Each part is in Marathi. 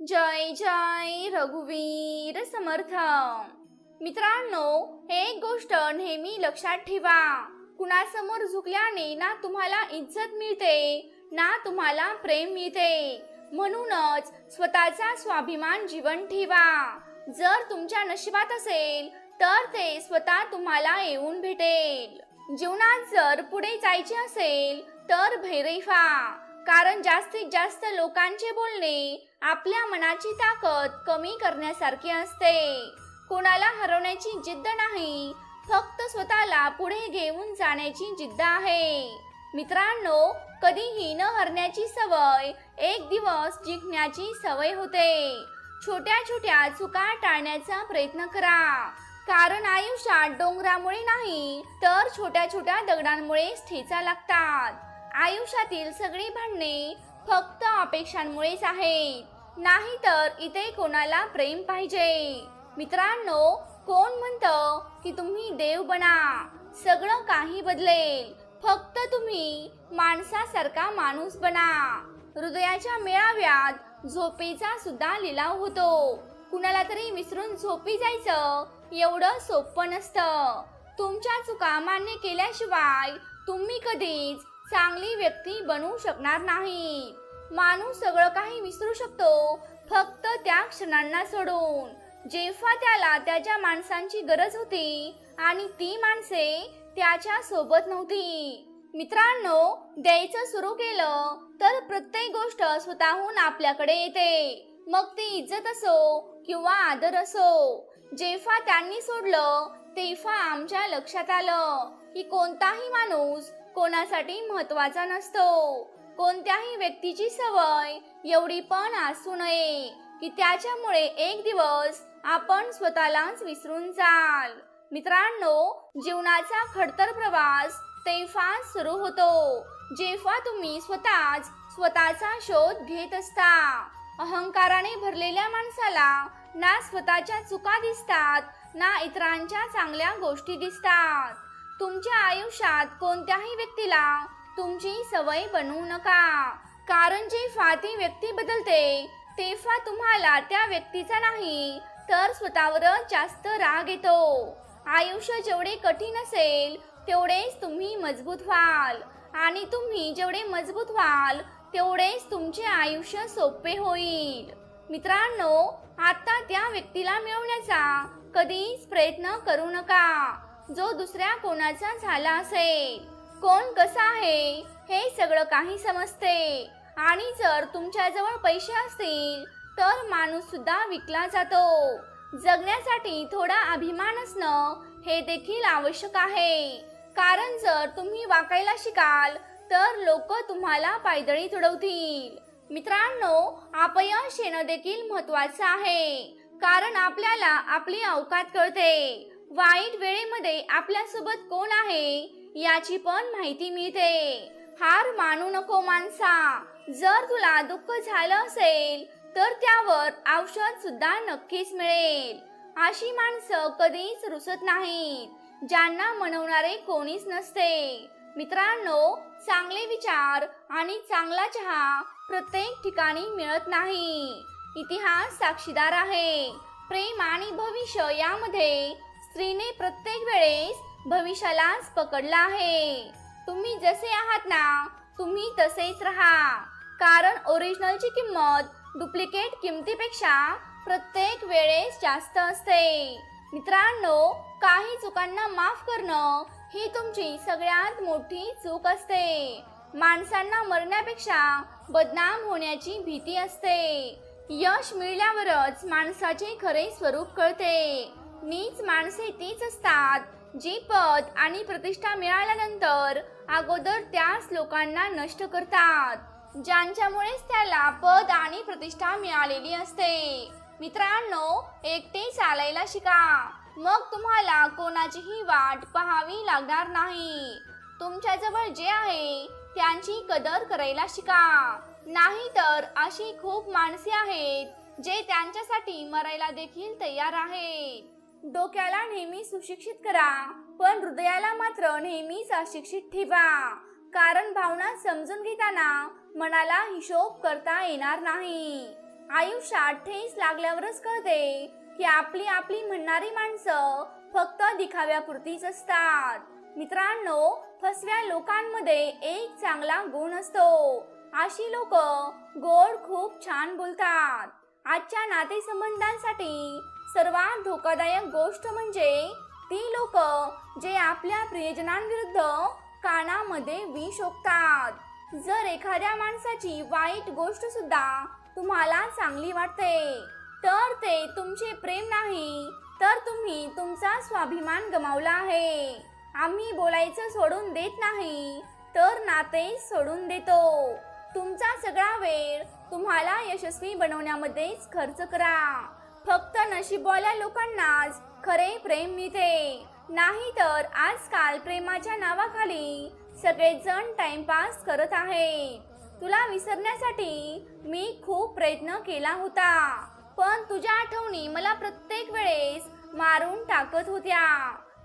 जय जय रघुवीर समर्थ मित्रांनो एक गोष्ट नेहमी लक्षात ठेवा. कुणासमोर झुकल्याने ना तुम्हाला इज्जत मिळते ना तुम्हाला प्रेम मिळते. म्हणूनच स्वतःचा स्वाभिमान जीवन ठेवा. जर तुमच्या नशिबात असेल तर ते स्वतः तुम्हाला येऊन भेटेल. जीवनात जर पुढे जायचे असेल तर भैरैफा. कारण जास्तीत जास्त लोकांचे बोलणे आपल्या मनाची ताकद कमी करण्यासारखे असते. कोणाला हरवण्याची जिद्द नाही. फक्त स्वतःला पुढे घेऊन जाण्याची जिद्द आहे. मित्रांनो कधीही न हरण्याची सवय एक दिवस जिंकण्याची सवय होते. छोट्या छोट्या चुका टाळण्याचा प्रयत्न करा. कारण आयुष्यात डोंगरामुळे नाही तर छोट्या छोट्या दगडांमुळेच ठेचा लागतात. आयुष्यातील सगळी भांडणे फक्त अपेक्षांमुळेच आहेत. नाही तर इथे कोणाला प्रेम पाहिजे. मित्रांनो कोण म्हणतं की तुम्ही देव बना. सगळं काही बदलेल. फक्त तुम्ही माणसासारखा माणूस बना. हृदयाच्या मेळाव्यात झोपेचा सुद्धा लिलाव होतो. कुणाला तरी विसरून झोपी जायचं एवढं सोपं नसतं. तुमच्या चुका मान्य केल्याशिवाय तुम्ही कधीच चांगली व्यक्ती बनू शकणार नाही. माणूस सगळं काही विसरू शकतो. फक्त त्या क्षणांना सोडून. जेव्हा त्याला त्याच्या माणसांची गरज होती आणि ती माणसे त्याच्या सोबत नव्हती. मित्रांनो द्यायचं सुरू केलं तर प्रत्येक गोष्ट स्वतःहून आपल्याकडे येते. मग ती इज्जत असो किंवा आदर असो. जेव्हा त्यांनी सोडलं तेव्हा आमच्या लक्षात आलं की कोणताही माणूस कोणासाठी महत्त्वाचा नसतो. कोणत्याही व्यक्तीची सवय एवढी पण असू नये की त्याच्यामुळे एक दिवस आपण स्वतःलाच विसरून जाल. मित्रांनो जीवनाचा खडतर प्रवास तेव्हा सुरू होतो जेव्हा तुम्ही स्वतःच स्वतःचा शोध घेत असता. अहंकाराने भरलेल्या माणसाला ना स्वतःच्या चुका दिसतात ना इतरांच्या चांगल्या गोष्टी दिसतात. तुमच्या आयुष्यात कोणत्याही व्यक्तीला तुमची सवय बनवू नका. कारण जी ती व्यक्ती बदलते तेव्हा तुम्हाला त्या व्यक्तीचा नाही तर स्वतःवरच जास्त राग येतो. आयुष्य जेवढे कठीण असेल तेवढेच तुम्ही मजबूत व्हाल. आणि तुम्ही जेवढे मजबूत व्हाल तेवढेच तुमचे आयुष्य सोपे होईल. मित्रांनो आता त्या व्यक्तीला मिळवण्याचा कधीच प्रयत्न करू नका. जो दुसऱ्या कोणाचा झाला असेल. कोण कसा आहे हे सगळं काही समजते. आणि जर तुमच्याजवळ पैसे असतील तर माणूस सुद्धा विकला जातो. जगण्यासाठी थोडा अभिमान असणं हे देखील आवश्यक आहे. कारण जर तुम्ही वाकायला शिकाल तर लोक तुम्हाला पायदळी तुडवतील. मित्रांनो अपयश येणं देखील महत्वाचं आहे. कारण आपल्याला आपली अवकात कळते. वाईट वेळेमध्ये आपल्यासोबत कोण आहे याची पण माहिती मिळते. हार मानू नको माणसा. जर तुला दुःख झालं असेल तर त्यावर औषध सुद्धा नक्कीच मिळेल. अशी माणसं कधीच रुसत नाहीत. ज्यांना मनवणारे कोणीच नसते. मित्रांनो चांगले विचार आणि चांगला चहा प्रत्येक ठिकाणी मिळत नाही. इतिहास साक्षीदार आहे. प्रेम आणि भविष्य यामध्ये स्त्रीने प्रत्येक वेळेस भविष्यालाच पकडला आहे. तुम्ही जसे आहात ना तुम्ही तसेच राहा. कारण ओरिजिनलची किंमत डुप्लिकेट किमतीपेक्षा प्रत्येक वेळेस जास्त असते. मित्रांनो काही चुकांना माफ करणं ही तुमची सगळ्यात मोठी चूक असते. माणसांना मरण्यापेक्षा बदनाम होण्याची भीती असते. यश मिळल्यावरच माणसाचे खरे स्वरूप कळते. नीच माणसे तीच असतात. जी पद आणि प्रतिष्ठा मिळाल्यानंतर अगोदर त्याच लोकांना नष्ट करतात ज्यांच्यामुळेच त्याला पद आणि प्रतिष्ठा मिळालेली असते. मित्रांनो एकटे चालायला शिका. मग तुम्हाला कोणाचीही वाट पाहावी लागणार नाही. तुमच्याजवळ जे आहे त्यांची कदर करायला शिका. नाहीतर अशी खूप माणसे आहेत जे त्यांच्यासाठी मरायला देखील तयार आहेत. डोक्याला नेहमी सुशिक्षित करा पण हृदयाला मात्र नेहमीच अशिक्षित ठेवा. कारण भावना समजून घेताना मनाला हिशोब करता येणार नाही. आयुष्यात ठेस लागल्यावरच कळते की आपली आपली म्हणणारी माणसं फक्त दिखाव्यापुरतीच असतात. मित्रांनो फसव्या लोकांमध्ये एक चांगला गुण असतो. अशी लोक गोड खूप छान बोलतात. आजच्या नातेसंबंधांसाठी सर्वात धोकादायक गोष्ट म्हणजे ती लोक जे आपल्या प्रियजनांविरुद्ध कानामध्ये विष ओकतात. जर एखाद्या माणसाची वाईट गोष्ट सुद्धा तुम्हाला चांगली वाटते तर ते तुमचे प्रेम नाही तर तुम्ही तुमचा स्वाभिमान गमावला आहे. आम्ही बोलायचं सोडून देत नाही तर नाते सोडून देतो. तुमचा सगळा वेळ तुम्हाला यशस्वी बनवण्यामध्येच खर्च करा. फक्त नशीबवाल्या लोकांनाच खरे प्रेम मिळते. नाही तर आजकाल प्रेमाच्या नावाखाली सगळेजण टाइमपास करत आहे तुला विसरण्यासाठी मी खूप प्रयत्न केला होता पण तुझ्या आठवणी मला प्रत्येक वेळेस मारून टाकत होत्या.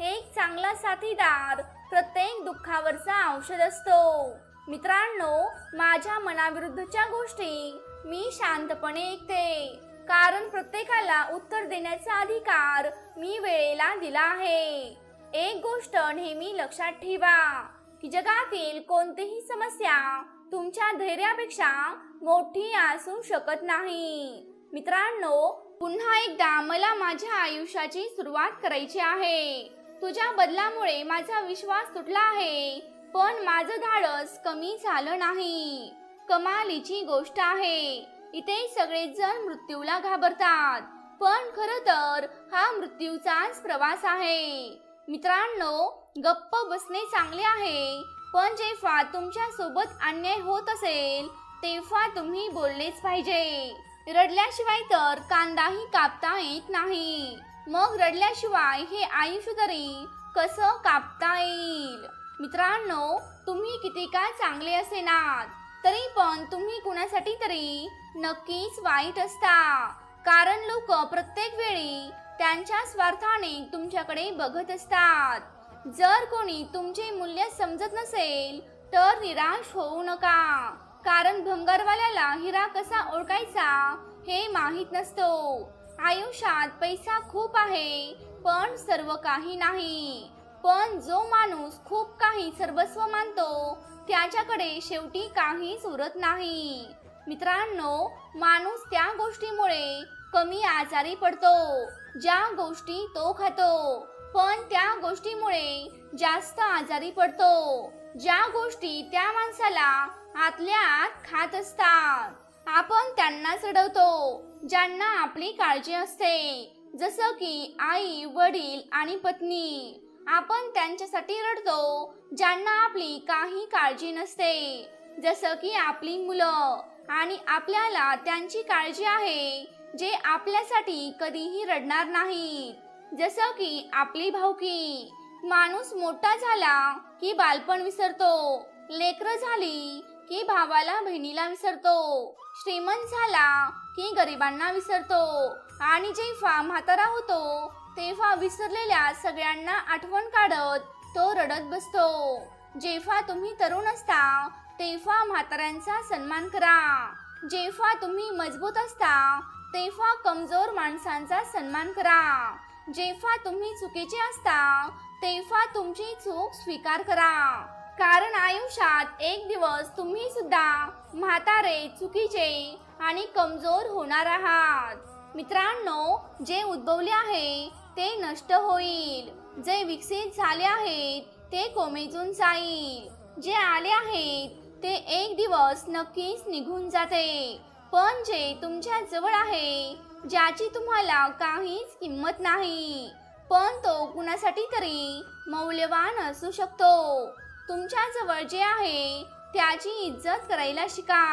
एक चांगला साथीदार प्रत्येक दुःखावरचा औषध असतो. मित्रांनो माझ्या मनाविरुद्धच्या गोष्टी मी शांतपणे ऐकते. कारण प्रत्येकाला उत्तर देण्याचा अधिकार मी वेळेला दिला आहे. एक गोष्ट नेहमी लक्षात ठेवा की जगातील कोणतीही समस्या तुमच्या धैर्यापेक्षा मोठी असू शकत नाही. मित्रांनो पुन्हा एकदा मला माझ्या आयुष्याची सुरुवात करायची आहे. तुझ्या बदलामुळे माझा विश्वास तुटला आहे. पण माझं धाडस कमी झालं नाही. कमालीची गोष्ट आहे. इथे सगळेजण मृत्यूला घाबरतात. पण खर तर हा मृत्यूचाच प्रवास आहे. मित्रांनो गप्प बसणे चांगले आहे. पण जेव्हा तुमच्यासोबत अन्याय होत असेल तेव्हा तुम्ही बोललेच पाहिजे. रडल्याशिवाय तर कांदाही कापता येत नाही. मग रडल्याशिवाय हे आयुष्य तरी कसं कापता येईल? मित्रांनो तुम्ही किती काय चांगले असेनात? तरी पण तुम्ही कुणासाठी तरी नक्कीच वाईट असता. कारण लोक प्रत्येक वेळी त्यांच्या स्वार्थाने तुमच्याकडे बघत असतात. जर कोणी तुमचे मूल्य समजत नसेल तर निराश होऊ नका. कारण भंगारवाल्याला हिरा कसा ओळखायचा हे माहीत नसतो. आयुष्यात पैसा खूप आहे पण सर्व काही नाही. पण जो माणूस खूप काही सर्वस्व मानतो त्याच्याकडे शेवटी काहीच उरत नाही. मित्रांनो माणूस त्या गोष्टीमुळे कमी आजारी पडतो ज्या गोष्टी तो खातो. पण त्या गोष्टीमुळे जास्त आजारी पडतो ज्या गोष्टी त्या माणसाला आतल्या आत खात असतात. आपण त्यांना चढवतो ज्यांना आपली काळजी असते. जसं की आई वडील आणि पत्नी. आपण त्यांच्यासाठी रडतो ज्यांना आपली काही काळजी नसते. जसं की आपली मुलं आणि आपल्याला त्यांची काळजी आहे जे आपल्यासाठी कधीही रडणार नाहीत. जसं की आपली भावकी माणूस मोठा झाला की बालपण विसरतो लेकर झाली की भावाला बहिणीला विसरतो श्रीमंत झाला की गरिबांना विसरतो. आणि जेव्हा म्हातारा होतो तेव्हा विसरलेल्या सगळ्यांना आठवण काढत तो रडत बसतो. जेव्हा तुम्ही तरुण असता तेव्हा म्हाताऱ्यांचा सन्मान करा. जेव्हा तुम्ही मजबूत असता तेव्हा कमजोर माणसांचा सन्मान करा. जेव्हा तुम्ही चुकीचे असता तेव्हा तुमची चूक स्वीकार करा. कारण आयुष्यात एक दिवस तुम्ही सुद्धा म्हातारे चुकीचे आणि कमजोर होणार आहात. मित्रांनो जे उद्भवले आहे ते नष्ट होईल. जे विकसित झाले आहेत ते कोमेजून जाईल. जे आले आहेत ते एक दिवस नक्कीच निघून जाते. पण जे तुमच्या जवळ आहे ज्याची तुम्हाला काहीच किंमत नाही पण तो कुणासाठी तरी मौल्यवान असू शकतो. तुमच्या जवळ जे आहे त्याची इज्जत करायला शिका.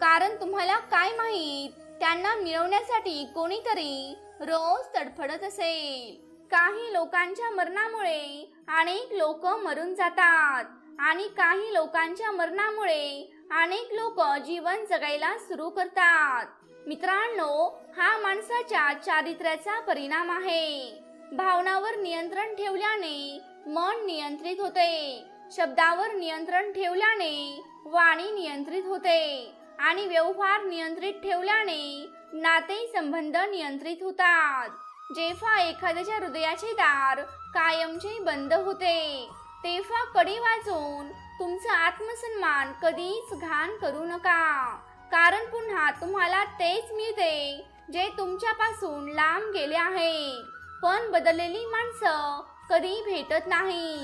कारण तुम्हाला काय माहीत त्यांना मिळवण्यासाठी कोणीतरी रोज तडफडत असेल काही लोकांच्या मरणामुळे अनेक लोक मरून जातात. आणि काही लोकांच्या मरणामुळे अनेक लोक जीवन जगायला सुरू करतात. मित्रांनो हा माणसाच्या चारित्र्याचा परिणाम आहे. भावनावर नियंत्रण ठेवल्याने मन नियंत्रित होते. शब्दावर नियंत्रण ठेवल्याने वाणी नियंत्रित होते. आणि व्यवहार नियंत्रित ठेवल्याने नाते संबंध नियंत्रित होतात. जेव्हा एखाद्याच्या हृदयाचे दार कायमचे बंद होते तेव्हा कडी वाजवून तुमचा आत्मसन्मान कधीच घाण करू नका. कारण पुन्हा तुम्हाला तेच मिळते जे तुमच्यापासून लांब गेले आहे. पण बदललेली माणसं कधी भेटत नाही.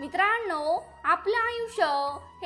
मित्रांनो आपलं आयुष्य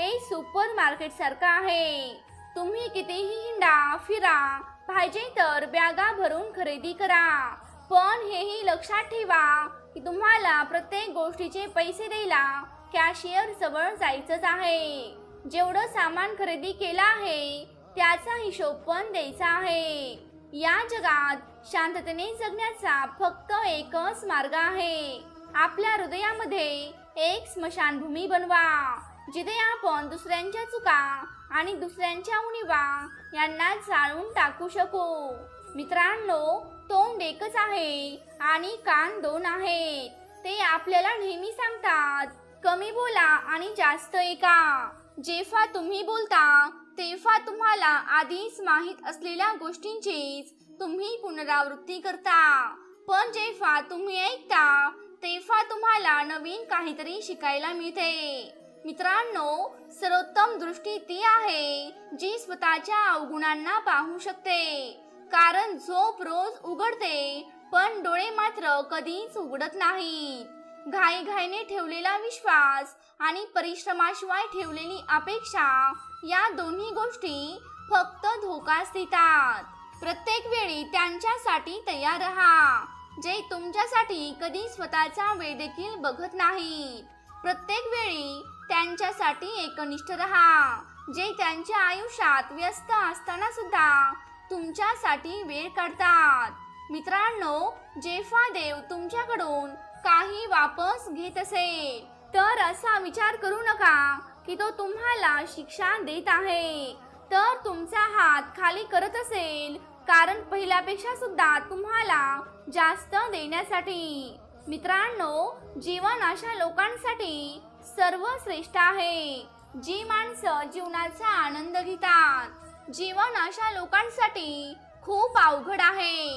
हे सुपर मार्केट सारखं आहे. तुम्ही कितीही हिंडा फिरा पाहिजे तर बॅगा भरून खरेदी करा. पण हेही लक्षात ठेवा की तुम्हाला प्रत्येक गोष्टीचे पैसे द्यायला कॅशियर जवळ जायचंच आहे. जेवढं सामान खरेदी केलं आहे त्याचा हिशोब पण द्यायचा आहे. या जगात शांततेने जगण्याचा फक्त एकच मार्ग आहे. आपल्या हृदयामध्ये एक स्मशानभूमी बनवा. जिथे आपण दुसऱ्यांच्या चुका आणि दुसऱ्यांच्या उणीवा यांना जाळून टाकू शकू. मित्रांनो तोंड एकच आहे आणि कान दोन आहेत. ते आपल्याला नेहमी सांगतात कमी बोला आणि जास्त ऐका. जेव्हा तुम्ही बोलता तेव्हा तुम्हाला आधीच माहीत असलेल्या गोष्टींचीच तुम्ही पुनरावृत्ती करता. पण जेव्हा तुम्ही ऐकता तेव्हा तुम्हाला नवीन काहीतरी शिकायला मिळते. मित्रांनो सर्वोत्तम दृष्टी ती आहे जी स्वतःच्या अवगुणांना पाहू शकते. कारण झोप रोज उघडते पण डोळे मात्र कधीच उघडत नाही. घाईघाईने ठेवलेला विश्वास आणि परिश्रमाशिवाय ठेवलेली अपेक्षा या दोन्ही गोष्टी फक्त धोकाच देतात. प्रत्येक वेळी त्यांच्यासाठी तयार राहा जे तुमच्यासाठी कधी स्वतःचा वेळ देखील बघत नाहीत. प्रत्येक वेळी त्यांच्यासाठी एकनिष्ठ राहा. जे त्यांच्या आयुष्यात व्यस्त असताना सुद्धा तुमच्यासाठी वेळ काढतात. मित्रांनो जेव्हा देव तुमच्याकडून काही वापस घेत असेल तर असा विचार करू नका की तो तुम्हाला शिक्षा देत आहे. तर तुमचा हात खाली करत असेल कारण पहिल्यापेक्षा सुद्धा तुम्हाला जास्त देण्यासाठी. मित्रांनो जीवन अशा लोकांसाठी सर्वश्रेष्ठ आहे. जी माणसं जीवनाचा आनंद घेतात जीवन अशा लोकांसाठी खूप अवघड आहे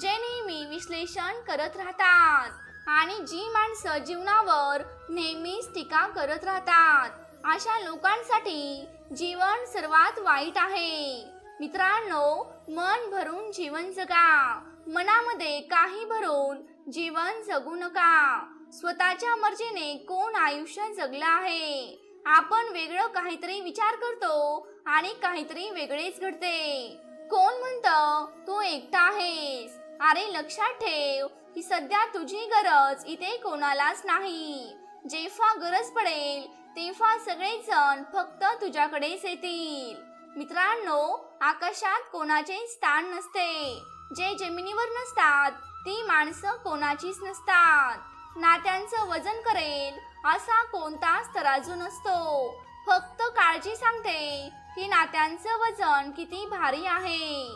जे नेहमी विश्लेषण करत राहतात आणि जी माणसं जीवनावर नेहमीच टीका करत राहतात अशा लोकांसाठी जीवन सर्वात वाईट आहे. मित्रांनो मन भरून जीवन जगा मनामध्ये काही भरून जीवन जगू नका. स्वतःच्या मर्जीने कोण आयुष्य जगलं आहे? आपण वेगळं काहीतरी विचार करतो आणि काहीतरी वेगळेच घडते. कोण म्हणतं तू एकटा आहेस. अरे लक्षात ठेव की सध्या तुझी गरज इथे कोणालाच नाही. जेव्हा गरज पडेल तेव्हा सगळेजण फक्त तुझ्याकडेच येतील. मित्रांनो आकाशात कोणाचे स्थान नसते. जे जमिनीवर नसतात ती माणसं कोणाचीच नसतात. नात्यांचं वजन करेल असा कोणताच तराजू नसतो. फक्त काळजी सांगते की नात्यांचं वजन किती भारी आहे.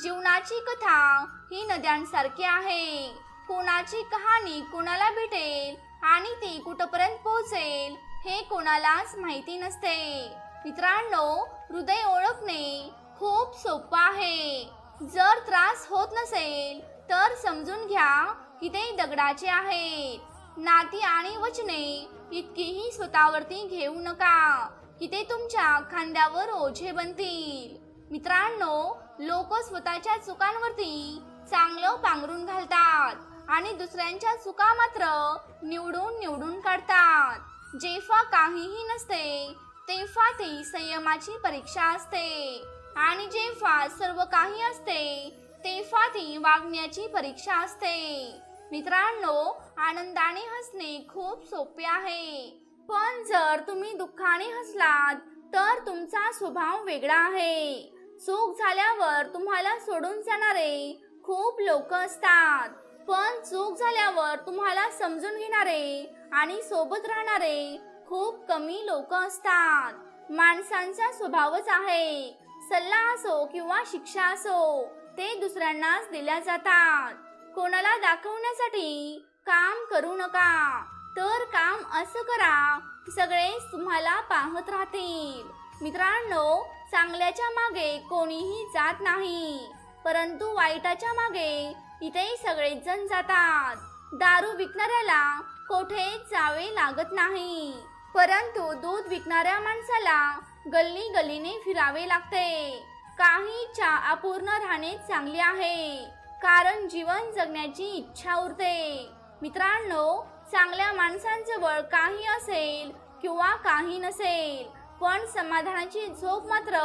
जीवनाची कथा ही नद्यांसारखी आहे. कोणाची कहाणी कोणाला भेटेल आणि ती कुठपर्यंत पोहोचेल हे कोणालाच माहिती नसते. मित्रांनो हृदय ओळखणे खूप सोपं आहे. जर त्रास होत नसेल तर समजून घ्या की ते दगडाचे आहेत. नाती आणि वचने इतकीही स्वतःवरती घेऊ नका. की ते तुमच्या खांद्यावर ओझे बनतील. मित्रांनो लोक स्वतःच्या चुकांवरती चांगलं पांघरून घालतात आणि दुसऱ्यांच्या चुका मात्र निवडून निवडून काढतात. जेव्हा काहीही नसते तेव्हा ती संयमाची परीक्षा असते. आणि जेव्हा सर्व काही असते तेव्हा ती वागण्याची परीक्षा असते. मित्रांनो आनंदाने हसणे खूप सोपे आहे. पण जर तुम्ही दुःखाने हसलात तर तुमचा स्वभाव वेगळा आहे. चूक झाल्यावर तुम्हाला सोडून जाणारे खूप लोक असतात. पण चूक झाल्यावर तुम्हाला समजून घेणारे आणि सोबत राहणारे खूप कमी लोक असतात. माणसांचा स्वभावच आहे. सल्ला असो किंवा शिक्षा असो ते दुसऱ्यांनाच दिल्या जातात. कोणाला दाखवण्यासाठी काम करू नका. तर काम असं करा की तुम्हाला पाहत राहतील. मित्रांनो चांगल्याच्या मागे कोणीही जात नाही. परंतु वाईटाच्या मागे इथे सगळेच जण जातात. दारू विकणाऱ्याला कोठे जावे लागत नाही. परंतु दूध विकणाऱ्या माणसाला गल्ली गल्लीने फिरावे लागते. काही इच्छा अपूर्ण राहणे चांगली आहे. कारण जीवन जगण्याची इच्छा उरते. मित्रांनो चांगल्या माणसांजवळ काही असेल किंवा काही नसेल पण समाधानाची झोप मात्र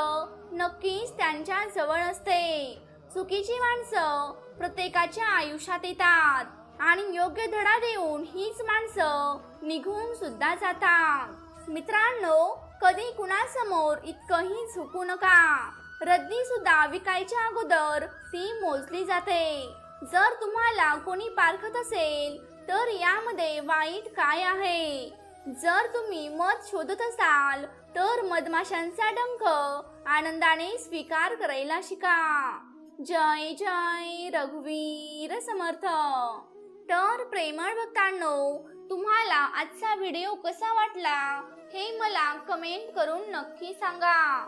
नक्कीच त्यांच्या जवळ असते. चुकीची माणसं प्रत्येकाच्या आयुष्यात येतात आणि योग्य धडा देऊन हीच माणसं निघून सुद्धा जातात. मित्रांनो कधी कुणासमोर इतकंही झुकू नका. रद्दी सुद्धा विकायच्या अगोदर ती मोजली जाते. जर तुम्हाला कोणी पारखत असेल तर यामध्ये वाईट काय आहे? जर तुम्ही मध शोधत असाल तर मधमाशांचा डंख आनंदाने स्वीकार करायला शिका. जय जय रघुवीर समर्थ. तर प्रेमळ भक्तांनो तुम्हाला आजचा व्हिडिओ कसा वाटला हे मला कमेंट करून नक्की सांगा.